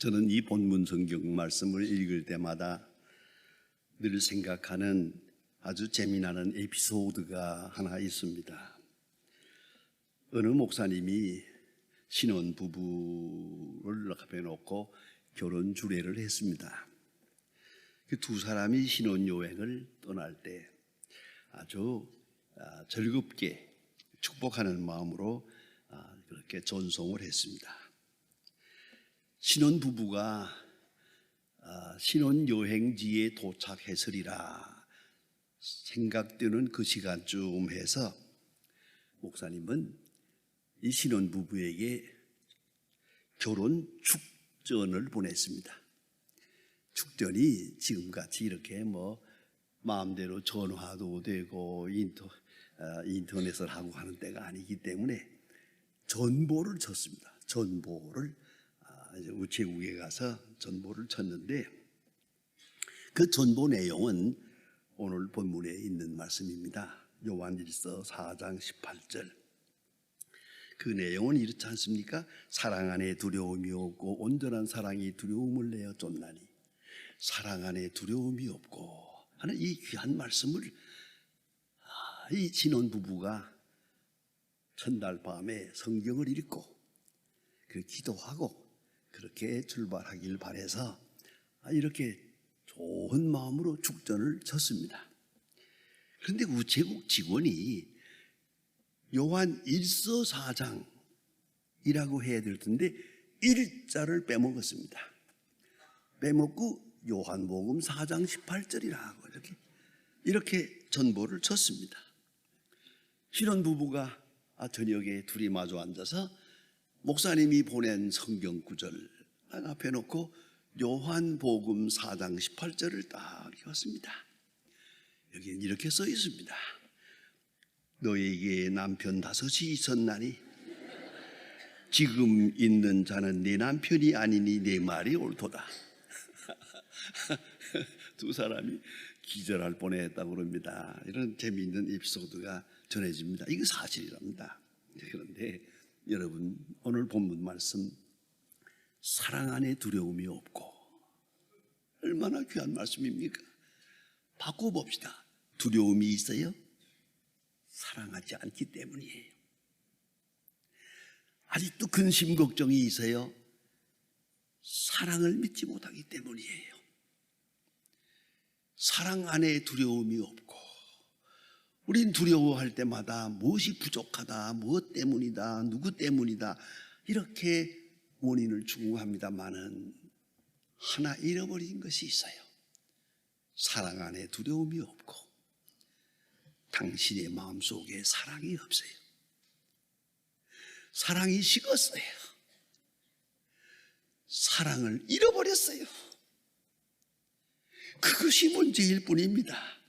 저는 이 본문 성경 말씀을 읽을 때마다 늘 생각하는 아주 재미나는 에피소드가 하나 있습니다. 어느 목사님이 신혼 부부를 앞에 놓고 결혼 주례를 했습니다. 그 두 사람이 신혼 여행을 떠날 때 아주 아, 즐겁게 축복하는 마음으로 아, 그렇게 전송을 했습니다. 신혼 부부가 아, 신혼 여행지에 도착했으리라 생각되는 그 시간쯤 해서 목사님은 이 신혼 부부에게 결혼 축전을 보냈습니다. 축전이 지금같이 이렇게 뭐 마음대로 전화도 되고 인터, 어, 인터넷을 하고 하는 때가 아니기 때문에 전보를 쳤습니다. 전보를 우체국에 가서 전보를 쳤는데 그 전보 내용은 오늘 본문에 있는 말씀입니다. 요한일서 4장 18절. 그 내용은 이렇지 않습니까? 사랑 안에 두려움이 없고 온전한 사랑이 두려움을 내어 쫓나니 사랑 안에 두려움이 없고 하는 이 귀한 말씀을 아, 이 신혼 부부가 첫날 밤에 성경을 읽고 그 기도하고 그렇게 출발하길 바래서 아, 이렇게 좋은 마음으로 축전을 쳤습니다. 그런데 우체국 직원이 요한 1서 4장이라고 해야 될 텐데 일자를 빼먹었습니다. 빼먹고 요한복음 4장 18절이라고 이렇게 이렇게 전보를 쳤습니다. 신혼 부부가 아, 저녁에 둘이 마주 앉아서 목사님이 보낸 성경 구절 앞에 놓고 요한복음 4장 18절을 딱 읽었습니다. 여기는 이렇게 써 있습니다. 너에게 남편 다섯이 있었나니 지금 있는 자는 내 남편이 아니니 내 말이 옳도다. 두 사람이 기절할 뻔했다고 그럽니다. 이런 재미있는 에피소드가 전해집니다. 이거 사실이랍니다. 그런데 여러분 오늘 본문 말씀 사랑 안에 두려움이 없고 얼마나 귀한 말씀입니까? 바꿔봅시다. 두려움이 있어요? 사랑하지 않기 때문이에요. 아직도 근심 걱정이 있어요? 사랑을 믿지 못하기 때문이에요. 사랑 안에 두려움이 없고, 우린 두려워할 때마다 무엇이 부족하다, 무엇 때문이다, 누구 때문이다, 이렇게 원인을 추궁합니다만은 하나 잃어버린 것이 있어요. 사랑 안에 두려움이 없고, 당신의 마음 속에 사랑이 없어요. 사랑이 식었어요. 사랑을 잃어버렸어요. 그것이 문제일 뿐입니다.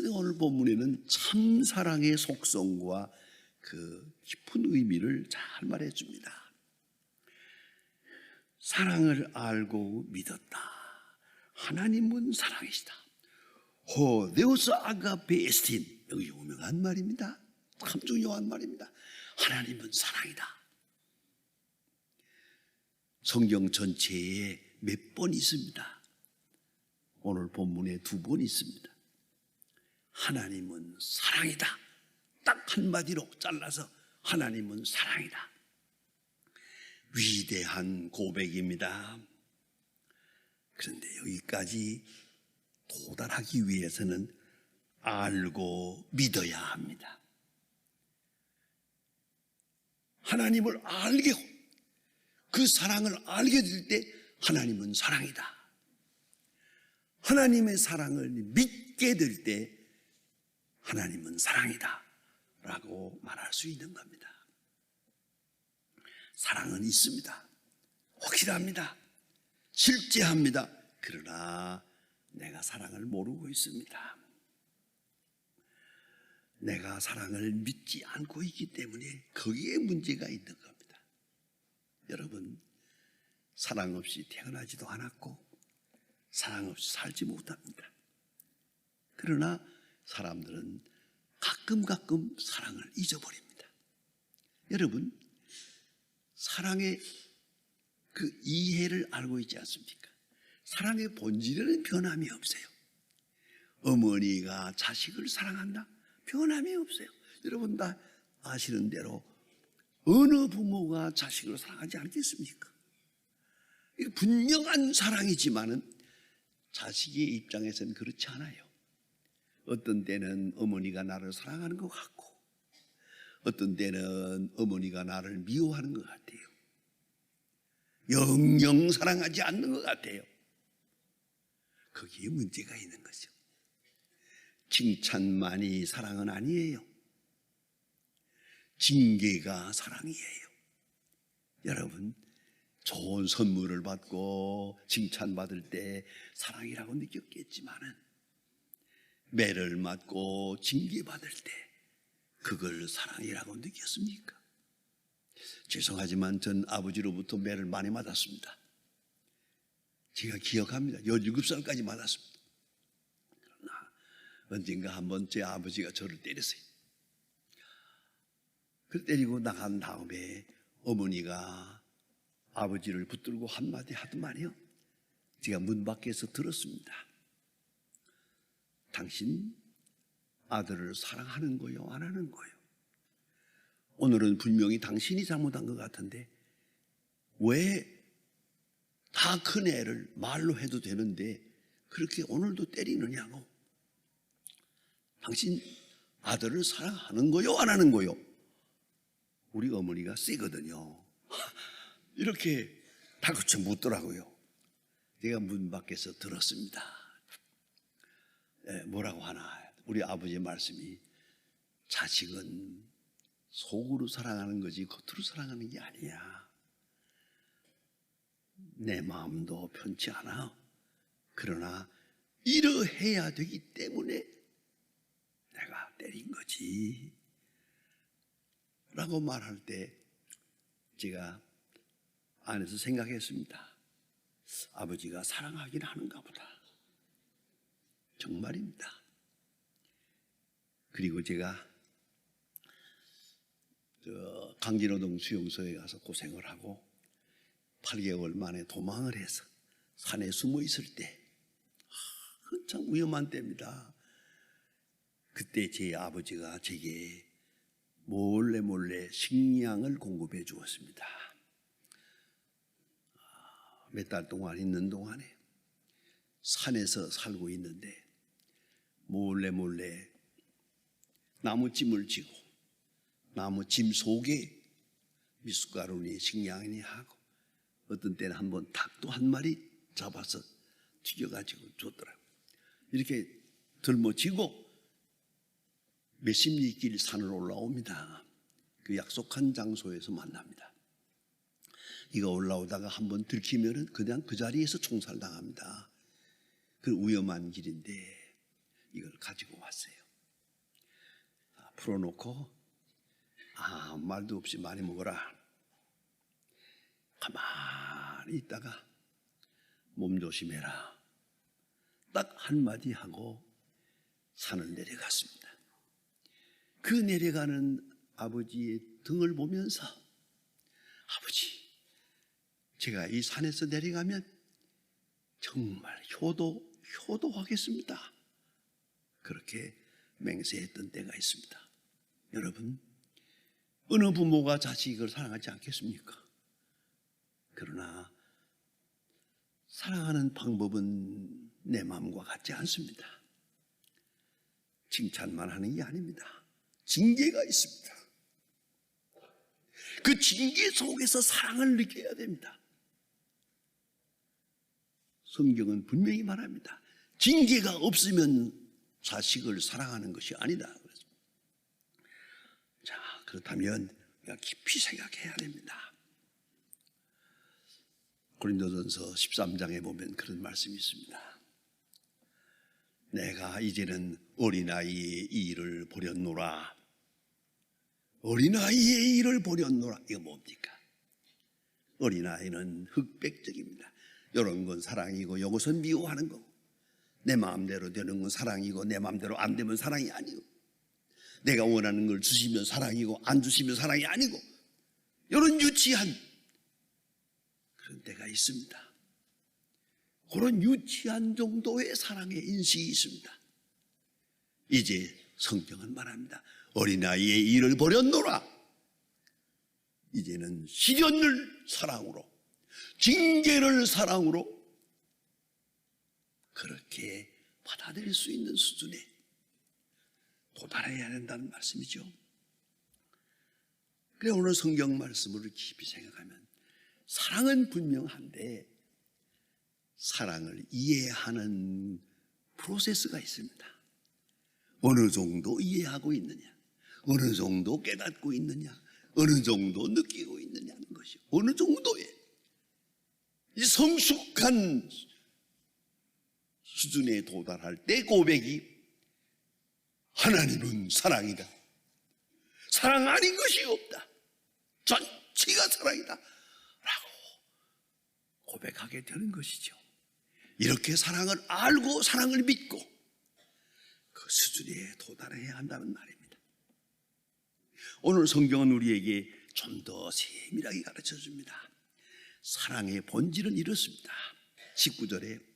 근데 오늘 본문에는 참 사랑의 속성과 그 깊은 의미를 잘 말해 줍니다. 사랑을 알고 믿었다. 하나님은 사랑이시다. 호 데우스 아가페 에스틴 여기 유명한 말입니다. 참 중요한 말입니다. 하나님은 사랑이다. 성경 전체에 몇 번 있습니다. 오늘 본문에 두 번 있습니다. 하나님은 사랑이다. 딱 한마디로 잘라서 하나님은 사랑이다. 위대한 고백입니다. 그런데 여기까지 도달하기 위해서는 알고 믿어야 합니다. 하나님을 알게 그 사랑을 알게 될 때 하나님은 사랑이다. 하나님의 사랑을 믿게 될 때 하나님은 사랑이다. 라고 말할 수 있는 겁니다. 사랑은 있습니다. 확실합니다. 실제합니다. 그러나 내가 사랑을 모르고 있습니다. 내가 사랑을 믿지 않고 있기 때문에 거기에 문제가 있는 겁니다. 여러분, 사랑 없이 태어나지도 않았고, 사랑 없이 살지 못합니다. 그러나 사람들은 가끔 가끔 사랑을 잊어버립니다. 여러분, 사랑의 그 이해를 알고 있지 않습니까? 사랑의 본질에는 변함이 없어요. 어머니가 자식을 사랑한다? 변함이 없어요. 여러분 다 아시는 대로 어느 부모가 자식을 사랑하지 않겠습니까? 분명한 사랑이지만은 자식의 입장에서는 그렇지 않아요. 어떤 때는 어머니가 나를 사랑하는 것 같고, 어떤 때는 어머니가 나를 미워하는 것 같아요. 영영 사랑하지 않는 것 같아요. 거기에 문제가 있는 거죠. 칭찬만이 사랑은 아니에요. 징계가 사랑이에요. 여러분, 좋은 선물을 받고 칭찬받을 때 사랑이라고 느꼈겠지만은 매를 맞고 징계받을 때 그걸 사랑이라고 느꼈습니까? 죄송하지만 전 아버지로부터 매를 많이 맞았습니다. 제가 기억합니다. 17살까지 맞았습니다. 그러나 언젠가 한 번 제 아버지가 저를 때렸어요. 그 때리고 나간 다음에 어머니가 아버지를 붙들고 한마디 하더만요. 제가 문 밖에서 들었습니다. 당신 아들을 사랑하는 거요, 안 하는 거요? 오늘은 분명히 당신이 잘못한 것 같은데 왜 다 큰 애를 말로 해도 되는데 그렇게 오늘도 때리느냐고? 당신 아들을 사랑하는 거요, 안 하는 거요? 우리 어머니가 세거든요. 이렇게 다그쳐 묻더라고요. 제가 문 밖에서 들었습니다. 예, 뭐라고 하나? 우리 아버지의 말씀이 자식은 속으로 사랑하는 거지 겉으로 사랑하는 게 아니야. 내 마음도 편치 않아. 그러나 이러해야 되기 때문에 내가 때린 거지. 라고 말할 때 제가 안에서 생각했습니다. 아버지가 사랑하긴 하는가 보다. 정말입니다. 그리고 제가 저 강진호동 수용소에 가서 고생을 하고 8개월 만에 도망을 해서 산에 숨어 있을 때 한참 위험한 때입니다. 그때 제 아버지가 제게 몰래 몰래 식량을 공급해 주었습니다. 몇 달 동안 있는 동안에 산에서 살고 있는데 몰래 몰래 나무찜을 지고 나무찜 속에 미숫가루니 식량이니 하고 어떤 때는 한 번 닭도 한 마리 잡아서 튀겨가지고 줬더라고요. 이렇게 들머지고 몇십 리 길 산을 올라옵니다. 그 약속한 장소에서 만납니다. 이거 올라오다가 한 번 들키면은 그냥 그 자리에서 총살당합니다. 그 위험한 길인데 이걸 가지고 왔어요. 아, 풀어놓고 아무 말도 없이 많이 먹어라. 가만히 있다가 몸 조심해라. 딱 한마디 하고 산을 내려갔습니다. 그 내려가는 아버지의 등을 보면서 아버지, 제가 이 산에서 내려가면 정말 효도, 효도하겠습니다. 그렇게 맹세했던 때가 있습니다. 여러분, 어느 부모가 자식을 사랑하지 않겠습니까? 그러나 사랑하는 방법은 내 마음과 같지 않습니다. 칭찬만 하는 게 아닙니다. 징계가 있습니다. 그 징계 속에서 사랑을 느껴야 됩니다. 성경은 분명히 말합니다. 징계가 없으면 자식을 사랑하는 것이 아니다. 자, 그렇다면 우리가 깊이 생각해야 됩니다. 고린도전서 13장에 보면 그런 말씀이 있습니다. 내가 이제는 어린아이의 일을 보렸노라. 어린아이의 일을 보렸노라. 이거 뭡니까? 어린아이는 흑백적입니다. 이런 건 사랑이고 이것은 미워하는 거고 내 마음대로 되는 건 사랑이고 내 마음대로 안 되면 사랑이 아니고 내가 원하는 걸 주시면 사랑이고 안 주시면 사랑이 아니고 이런 유치한 그런 때가 있습니다. 그런 유치한 정도의 사랑의 인식이 있습니다. 이제 성경은 말합니다. 어린아이의 일을 버렸노라. 이제는 시련을 사랑으로, 징계를 사랑으로 그렇게 받아들일 수 있는 수준에 도달해야 된다는 말씀이죠. 그래 오늘 성경 말씀을 깊이 생각하면 사랑은 분명한데 사랑을 이해하는 프로세스가 있습니다. 어느 정도 이해하고 있느냐, 어느 정도 깨닫고 있느냐, 어느 정도 느끼고 있느냐는 것이 어느 정도의 이 성숙한 수준에 도달할 때 고백이 하나님은 사랑이다. 사랑 아닌 것이 없다. 전체가 사랑이다. 라고 고백하게 되는 것이죠. 이렇게 사랑을 알고 사랑을 믿고 그 수준에 도달해야 한다는 말입니다. 오늘 성경은 우리에게 좀 더 세밀하게 가르쳐 줍니다. 사랑의 본질은 이렇습니다. 19절에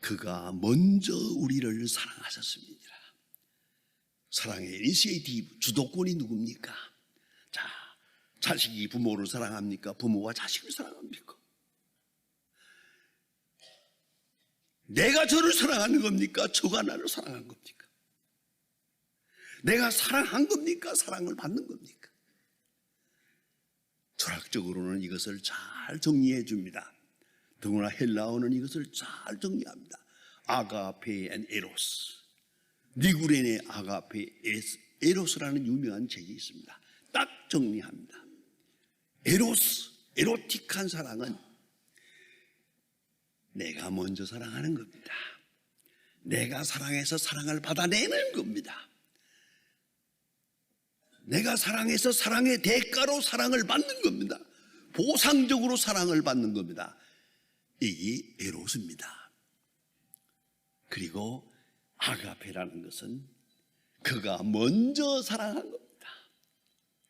그가 먼저 우리를 사랑하셨습니다. 사랑의 이니시에이티브 주도권이 누굽니까? 자, 자식이 부모를 사랑합니까? 부모가 자식을 사랑합니까? 내가 저를 사랑하는 겁니까? 저가 나를 사랑한 겁니까? 내가 사랑한 겁니까? 사랑을 받는 겁니까? 철학적으로는 이것을 잘 정리해 줍니다. 더구나 헬라어는 이것을 잘 정리합니다. 아가페 앤 에로스. 니구렌의 아가페 에로스라는 유명한 책이 있습니다. 딱 정리합니다. 에로스, 에로틱한 사랑은 내가 먼저 사랑하는 겁니다. 내가 사랑해서 사랑을 받아내는 겁니다. 내가 사랑해서 사랑의 대가로 사랑을 받는 겁니다. 보상적으로 사랑을 받는 겁니다. 이게 에로스입니다. 그리고 아가페라는 것은 그가 먼저 사랑한 겁니다.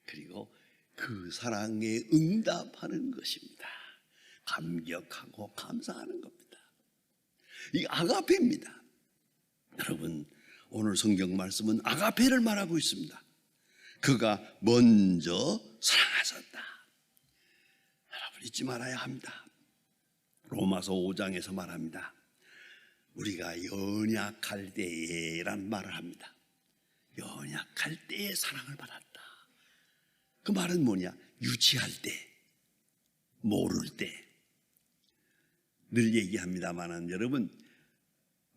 그리고 그 사랑에 응답하는 것입니다. 감격하고 감사하는 겁니다. 이 아가페입니다. 여러분, 오늘 성경 말씀은 아가페를 말하고 있습니다. 그가 먼저 사랑하셨다. 여러분 잊지 말아야 합니다. 로마서 5장에서 말합니다. 우리가 연약할 때에란 말을 합니다. 연약할 때에 사랑을 받았다. 그 말은 뭐냐? 유치할 때, 모를 때. 늘 얘기합니다만은 여러분,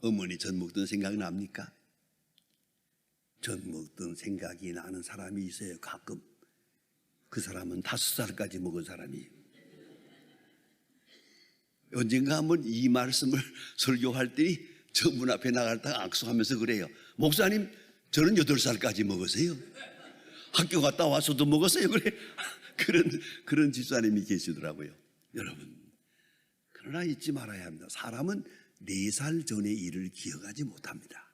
어머니 전 먹던 생각 납니까? 전 먹던 생각이 나는 사람이 있어요, 가끔. 그 사람은 다섯 살까지 먹은 사람이에요. 언젠가 한번 이 말씀을 설교할 때니 저 문 앞에 때 악수하면서 그래요. 목사님, 저는 여덟 살까지 먹었어요. 학교 갔다 와서도 먹었어요. 그래. 그런, 그런 집사님이 계시더라고요. 여러분. 그러나 잊지 말아야 합니다. 사람은 네살 전의 일을 기억하지 못합니다.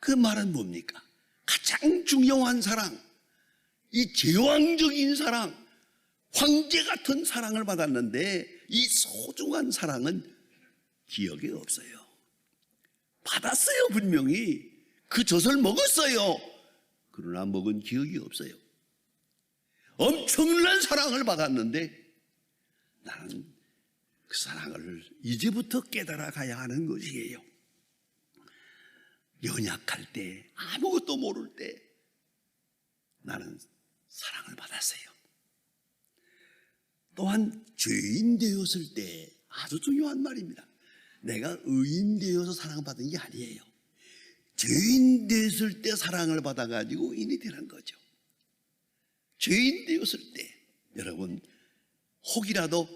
그 말은 뭡니까? 가장 중요한 사랑, 이 제왕적인 사랑, 황제 같은 사랑을 받았는데 이 소중한 사랑은 기억에 없어요. 받았어요, 분명히. 그 젖을 먹었어요. 그러나 먹은 기억이 없어요. 엄청난 사랑을 받았는데 나는 그 사랑을 이제부터 깨달아 가야 하는 것이에요. 연약할 때, 아무것도 모를 때 나는 사랑을 받았어요. 또한 죄인 되었을 때 아주 중요한 말입니다. 내가 의인 되어서 사랑받은 게 아니에요. 죄인 되었을 때 사랑을 받아가지고 인이 되는 거죠. 죄인 되었을 때 여러분 혹이라도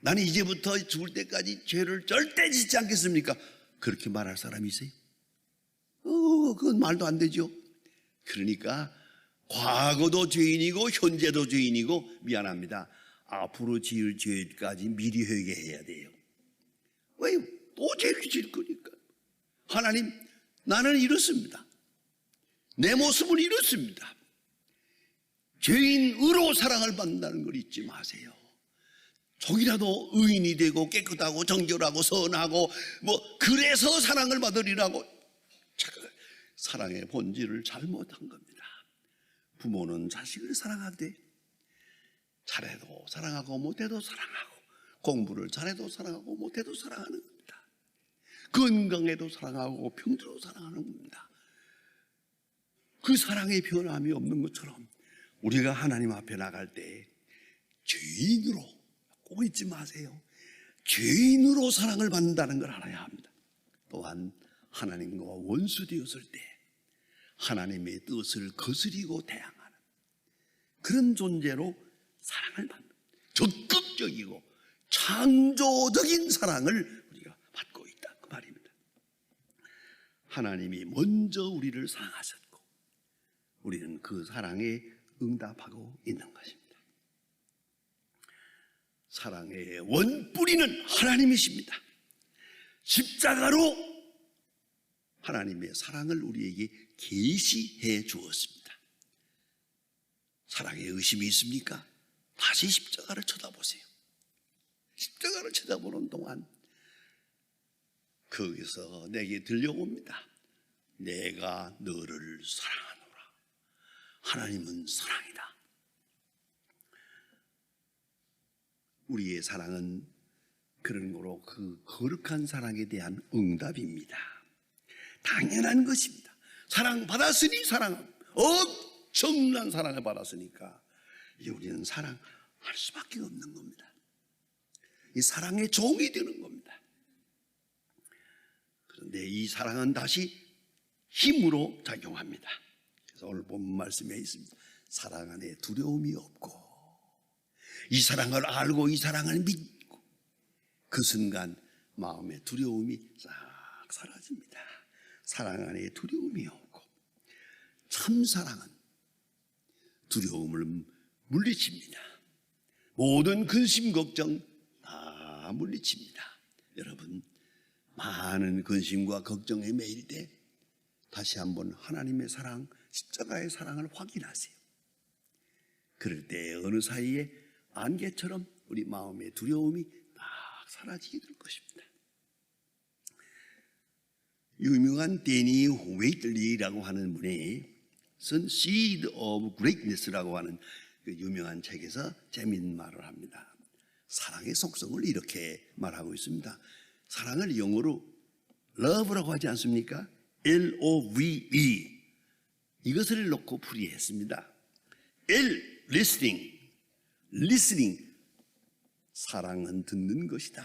나는 이제부터 죽을 때까지 죄를 절대 짓지 않겠습니까? 그렇게 말할 사람이 있어요? 어, 그건 말도 안 되죠. 그러니까 과거도 죄인이고 현재도 죄인이고 미안합니다. 앞으로 지을 죄까지 미리 회개해야 돼요. 왜요? 또 죄를 질 거니까. 하나님, 나는 이렇습니다. 내 모습은 이렇습니다. 죄인으로 사랑을 받는다는 걸 잊지 마세요. 조금이라도 의인이 되고 깨끗하고 정결하고 선하고 뭐 그래서 사랑을 받으리라고 사랑의 본질을 잘못한 겁니다. 부모는 자식을 사랑하되 잘해도 사랑하고 못해도 사랑하고 공부를 잘해도 사랑하고 못해도 사랑하는 겁니다. 건강해도 사랑하고 병들어도 사랑하는 겁니다. 그 사랑의 변함이 없는 것처럼 우리가 하나님 앞에 나갈 때 죄인으로 꼭 잊지 마세요. 죄인으로 사랑을 받는다는 걸 알아야 합니다. 또한 하나님과 원수 되었을 때 하나님의 뜻을 거스리고 대항하는 그런 존재로 사랑을 받는 적극적이고 창조적인 사랑을 우리가 받고 있다 그 말입니다. 하나님이 먼저 우리를 사랑하셨고 우리는 그 사랑에 응답하고 있는 것입니다. 사랑의 원뿌리는 하나님이십니다. 십자가로 하나님의 사랑을 우리에게 계시해 주었습니다. 사랑에 의심이 있습니까? 다시 십자가를 쳐다보세요. 십자가를 쳐다보는 동안 거기서 내게 들려옵니다. 내가 너를 사랑하노라. 하나님은 사랑이다. 우리의 사랑은 그런 거로 그 거룩한 사랑에 대한 응답입니다. 당연한 것입니다. 사랑 받았으니 사랑, 엄청난 사랑을 받았으니까 우리는 사랑할 수밖에 없는 겁니다. 이 사랑의 종이 되는 겁니다. 그런데 이 사랑은 다시 힘으로 작용합니다. 그래서 오늘 본 말씀에 있습니다. 사랑 안에 두려움이 없고 이 사랑을 알고 이 사랑을 믿고 그 순간 마음의 두려움이 싹 사라집니다. 사랑 안에 두려움이 없고 참 사랑은 두려움을 물리칩니다. 모든 근심 걱정 다 물리칩니다. 여러분 많은 근심과 걱정에 매일 때 다시 한번 하나님의 사랑, 십자가의 사랑을 확인하세요. 그럴 때 어느 사이에 안개처럼 우리 마음의 두려움이 딱 사라지게 될 것입니다. 유명한 데니 웨이틀리라고 하는 분이 쓴 Seed of Greatness라고 하는 그 유명한 책에서 재미있는 말을 합니다. 사랑의 속성을 이렇게 말하고 있습니다. 사랑을 영어로 love라고 하지 않습니까? L-O-V-E 이것을 놓고 풀이했습니다. L, listening, listening 사랑은 듣는 것이다.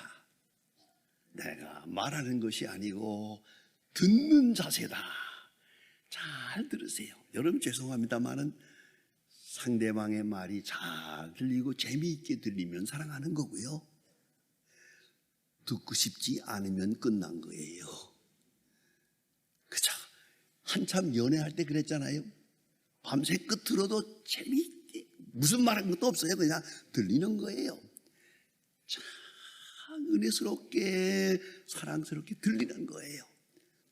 내가 말하는 것이 아니고 듣는 자세다. 잘 들으세요. 여러분 죄송합니다만은 상대방의 말이 잘 들리고 재미있게 들리면 사랑하는 거고요. 듣고 싶지 않으면 끝난 거예요. 그죠? 한참 연애할 때 그랬잖아요. 밤새 끝 들어도 재미있게 무슨 말한 것도 없어요. 그냥 들리는 거예요. 참 은혜스럽게 사랑스럽게 들리는 거예요.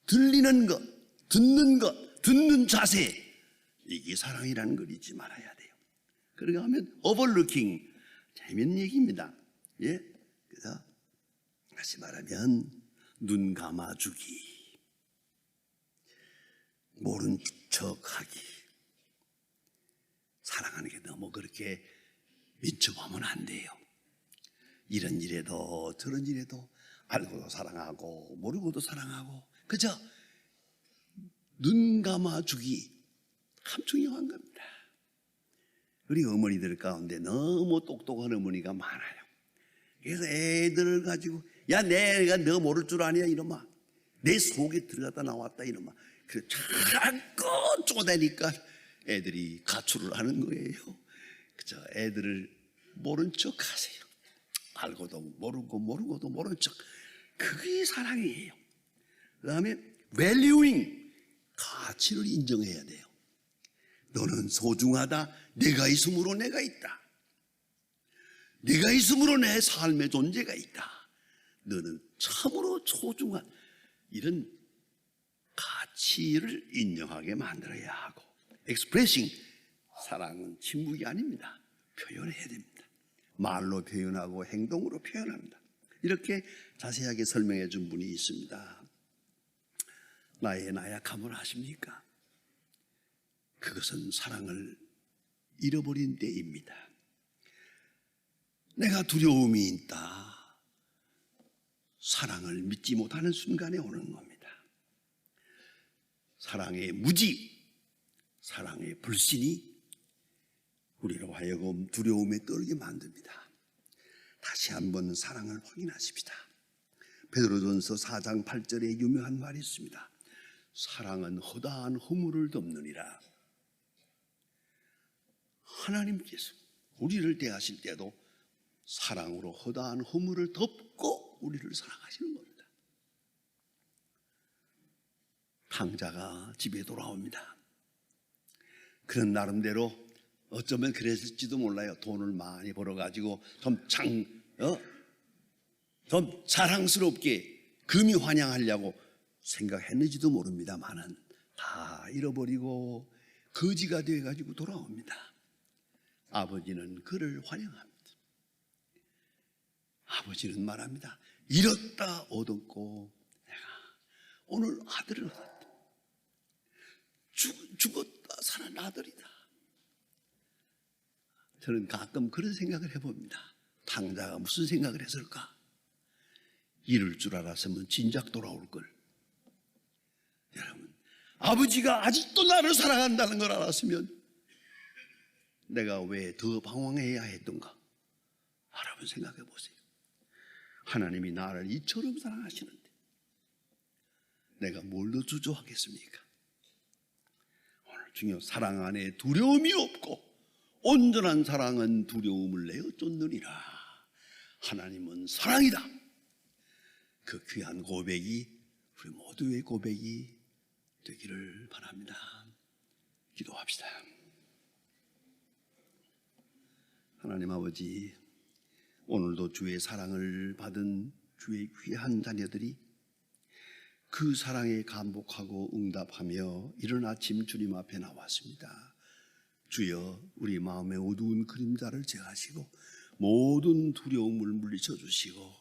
들리는 것, 듣는 것, 듣는 자세 이게 사랑이라는 걸 잊지 말아야 돼요. 그러고 하면 overlooking. 재밌는 얘기입니다. 예, 그래서 다시 말하면 눈 감아주기, 모른 척하기, 사랑하는 게 너무 그렇게 민첩하면 안 돼요. 이런 일에도 저런 일에도 알고도 사랑하고 모르고도 사랑하고. 그저 눈 감아주기 참 중요한 겁니다. 우리 어머니들 가운데 너무 똑똑한 어머니가 많아요. 그래서 애들을 가지고 야 내가 너 모를 줄 아냐 이놈아 내 속에 들어갔다 나왔다 이놈아 그 자꾸 쪼대니까 애들이 가출을 하는 거예요. 그저 애들을 모른 척 하세요. 알고도 모르고 모르고도 모른 척 그게 사랑이에요. 그 다음에 valuing 가치를 인정해야 돼요. 너는 소중하다. 내가 있음으로 내가 있다. 내가 있음으로 내 삶의 존재가 있다. 너는 참으로 소중한 이런 가치를 인정하게 만들어야 하고 expressing 사랑은 침묵이 아닙니다. 표현해야 됩니다. 말로 표현하고 행동으로 표현합니다. 이렇게 자세하게 설명해 준 분이 있습니다. 나의 나약함을 아십니까? 그것은 사랑을 잃어버린 때입니다. 내가 두려움이 있다. 사랑을 믿지 못하는 순간에 오는 겁니다. 사랑의 무지, 사랑의 불신이 우리로 하여금 두려움에 떨게 만듭니다. 다시 한번 사랑을 확인하십시다. 베드로전서 4장 8절에 유명한 말이 있습니다. 사랑은 허다한 허물을 덮느니라. 하나님께서 우리를 대하실 때도 사랑으로 허다한 허물을 덮고 우리를 사랑하시는 겁니다. 탕자가 집에 돌아옵니다. 그런 나름대로 어쩌면 그랬을지도 몰라요. 돈을 많이 벌어가지고 좀 장, 어? 좀 자랑스럽게 금이 환영하려고 생각했는지도 모릅니다만은 다 잃어버리고 거지가 되어가지고 돌아옵니다. 아버지는 그를 환영합니다. 아버지는 말합니다. 잃었다 얻었고 내가 오늘 아들을 얻었다. 죽, 죽었다 살아난 아들이다. 저는 가끔 그런 생각을 해봅니다. 탕자가 무슨 생각을 했을까? 이럴 줄 알았으면 진작 돌아올 걸. 여러분, 아버지가 아직도 나를 사랑한다는 걸 알았으면 내가 왜 더 방황해야 했던가? 여러분 생각해 보세요. 하나님이 나를 이처럼 사랑하시는데 내가 뭘더 주저하겠습니까? 오늘 중요 사랑 안에 두려움이 없고 온전한 사랑은 두려움을 내어 쫓느니라. 하나님은 사랑이다. 그 귀한 고백이 우리 모두의 고백이 되기를 바랍니다. 기도합시다. 하나님 아버지, 오늘도 주의 사랑을 받은 주의 귀한 자녀들이 그 사랑에 감복하고 응답하며 이른 아침 주님 앞에 나왔습니다. 주여 우리 마음의 어두운 그림자를 제하시고 모든 두려움을 물리쳐 주시고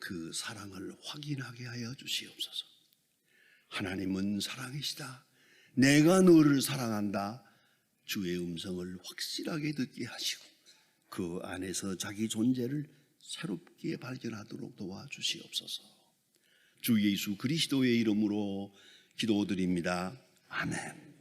그 사랑을 확인하게 하여 주시옵소서. 하나님은 사랑이시다. 내가 너를 사랑한다. 주의 음성을 확실하게 듣게 하시고 그 안에서 자기 존재를 새롭게 발견하도록 도와주시옵소서. 주 예수 그리스도의 이름으로 기도드립니다. 아멘.